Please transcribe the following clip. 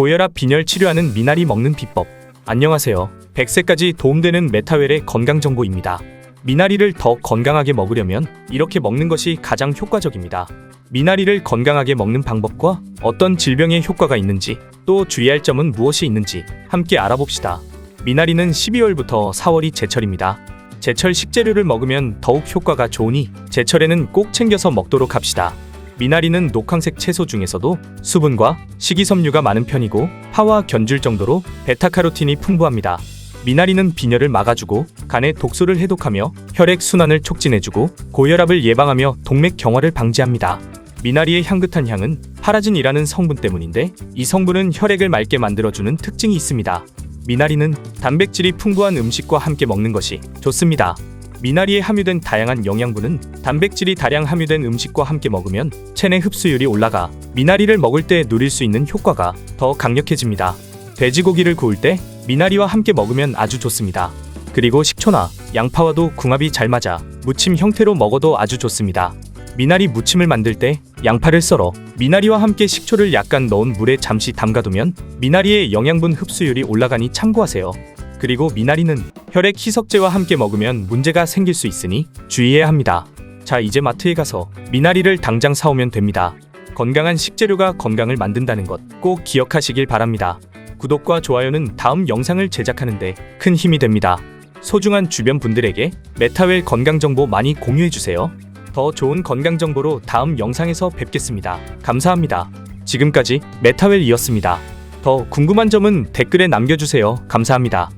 고혈압 빈혈 치료하는 미나리 먹는 비법. 안녕하세요. 100세까지 도움되는 메타웰의 건강 정보입니다. 미나리를 더 건강하게 먹으려면 이렇게 먹는 것이 가장 효과적입니다. 미나리를 건강하게 먹는 방법과 어떤 질병에 효과가 있는지 또 주의할 점은 무엇이 있는지 함께 알아봅시다. 미나리는 12월부터 4월이 제철입니다. 제철 식재료를 먹으면 더욱 효과가 좋으니 제철에는 꼭 챙겨서 먹도록 합시다. 미나리는 녹황색 채소 중에서도 수분과 식이섬유가 많은 편이고 파와 견줄 정도로 베타카로틴이 풍부합니다. 미나리는 빈혈을 막아주고 간의 독소를 해독하며 혈액 순환을 촉진해주고 고혈압을 예방하며 동맥 경화를 방지합니다. 미나리의 향긋한 향은 파라진이라는 성분 때문인데 이 성분은 혈액을 맑게 만들어주는 특징이 있습니다. 미나리는 단백질이 풍부한 음식과 함께 먹는 것이 좋습니다. 미나리에 함유된 다양한 영양분은 단백질이 다량 함유된 음식과 함께 먹으면 체내 흡수율이 올라가 미나리를 먹을 때 누릴 수 있는 효과가 더 강력해집니다. 돼지고기를 구울 때 미나리와 함께 먹으면 아주 좋습니다. 그리고 식초나 양파와도 궁합이 잘 맞아 무침 형태로 먹어도 아주 좋습니다. 미나리 무침을 만들 때 양파를 썰어 미나리와 함께 식초를 약간 넣은 물에 잠시 담가두면 미나리의 영양분 흡수율이 올라가니 참고하세요. 그리고 미나리는 혈액 희석제와 함께 먹으면 문제가 생길 수 있으니 주의해야 합니다. 자, 이제 마트에 가서 미나리를 당장 사오면 됩니다. 건강한 식재료가 건강을 만든다는 것 꼭 기억하시길 바랍니다. 구독과 좋아요는 다음 영상을 제작하는데 큰 힘이 됩니다. 소중한 주변 분들에게 메타웰 건강 정보 많이 공유해 주세요. 더 좋은 건강 정보로 다음 영상에서 뵙겠습니다. 감사합니다. 지금까지 메타웰이었습니다. 더 궁금한 점은 댓글에 남겨주세요. 감사합니다.